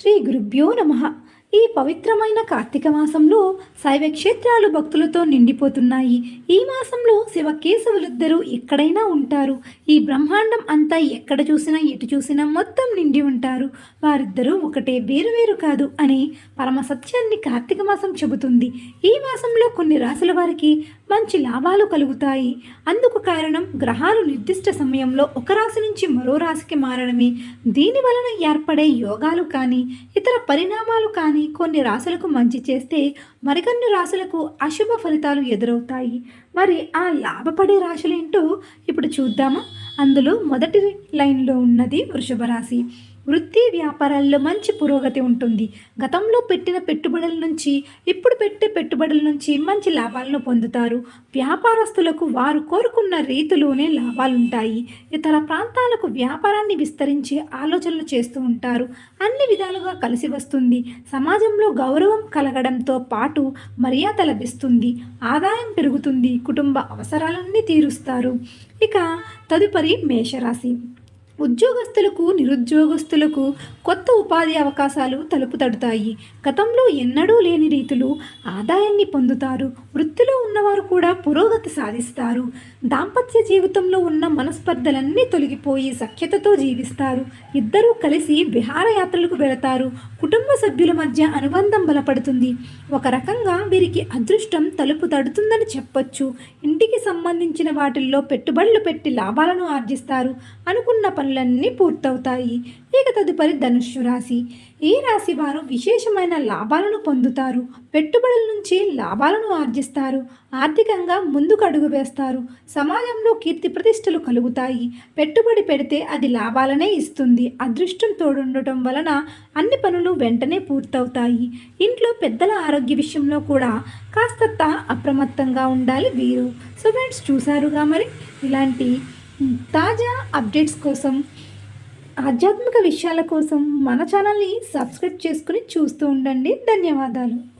శ్రీ గురుభ్యో నమ. ఈ పవిత్రమైన కార్తీక మాసంలో శైవ క్షేత్రాలు భక్తులతో నిండిపోతున్నాయి. ఈ మాసంలో శివకేశవులిద్దరూ ఎక్కడైనా ఉంటారు. ఈ బ్రహ్మాండం అంతా ఎక్కడ చూసినా ఎటు చూసినా మొత్తం నిండి ఉంటారు. వారిద్దరూ ఒకటే వేరు వేరు కాదు అని పరమ సత్యాన్ని కార్తీక మాసం చెబుతుంది. ఈ మాసంలో కొన్ని రాశుల వారికి మంచి లాభాలు కలుగుతాయి. అందుకు కారణం గ్రహాలు నిర్దిష్ట సమయంలో ఒక రాశి నుంచి మరో రాశికి మారడమే. దీని వలన ఏర్పడే యోగాలు కానీ ఇతర పరిణామాలు కానీ కొన్ని రాశులకు మంచి చేస్తే మరికొన్ని రాశులకు అశుభ ఫలితాలు ఎదురవుతాయి. మరి ఆ లాభపడే రాశులేంటో ఇప్పుడు చూద్దామా? అందులో మొదటి లైన్లో ఉన్నది వృషభ రాశి. వృత్తి వ్యాపారాల్లో మంచి పురోగతి ఉంటుంది. గతంలో పెట్టిన పెట్టుబడుల నుంచి ఇప్పుడు పెట్టే పెట్టుబడుల నుంచి మంచి లాభాలను పొందుతారు. వ్యాపారస్తులకు వారు కోరుకున్న రీతిలోనే లాభాలుంటాయి. ఇతర ప్రాంతాలకు వ్యాపారాన్ని విస్తరించే ఆలోచనలు చేస్తూ ఉంటారు. అన్ని విధాలుగా కలిసి వస్తుంది. సమాజంలో గౌరవం కలగడంతో పాటు మర్యాద లభిస్తుంది. ఆదాయం పెరుగుతుంది. కుటుంబ అవసరాలన్నీ తీరుస్తారు. ఇక తదుపరి మేషరాశి. ఉద్యోగస్తులకు నిరుద్యోగస్తులకు కొత్త ఉపాధి అవకాశాలు తలుపు తడుతాయి. గతంలో ఎన్నడూ లేని రీతులు ఆదాయాన్ని పొందుతారు. వృత్తిలో ఉన్నవారు కూడా పురోగతి సాధిస్తారు. దాంపత్య జీవితంలో ఉన్న మనస్పర్ధలన్నీ తొలగిపోయి సఖ్యతతో జీవిస్తారు. ఇద్దరూ కలిసి విహారయాత్రలకు వెళతారు. కుటుంబ సభ్యుల మధ్య అనుబంధం బలపడుతుంది. ఒక రకంగా వీరికి అదృష్టం తలుపు తడుతుందని చెప్పొచ్చు. ఇంటికి సంబంధించిన వాటిల్లో పెట్టుబడులు పెట్టి లాభాలను ఆర్జిస్తారు అనుకున్న పనులన్నీ పూర్తవుతాయి. ఇక తదుపరి ధనుస్సు రాశి. ఈ రాశి వారు విశేషమైన లాభాలను పొందుతారు. పెట్టుబడుల నుంచి లాభాలను ఆర్జిస్తారు. ఆర్థికంగా ముందుకు అడుగు వేస్తారు. సమాజంలో కీర్తి ప్రతిష్టలు కలుగుతాయి. పెట్టుబడి పెడితే అది లాభాలనే ఇస్తుంది. అదృష్టం తోడుండటం వలన అన్ని పనులు వెంటనే పూర్తవుతాయి. ఇంట్లో పెద్దల ఆరోగ్య విషయంలో కూడా కాస్త అప్రమత్తంగా ఉండాలి వీరు. సో ఫ్రెండ్స్ చూసారుగా మరి? ఇలాంటి తాజా అప్డేట్స్ కోసం ఆధ్యాత్మిక విషయాల కోసం మన ఛానల్ని సబ్స్క్రైబ్ చేసుకుని చూస్తూ ఉండండి. ధన్యవాదాలు.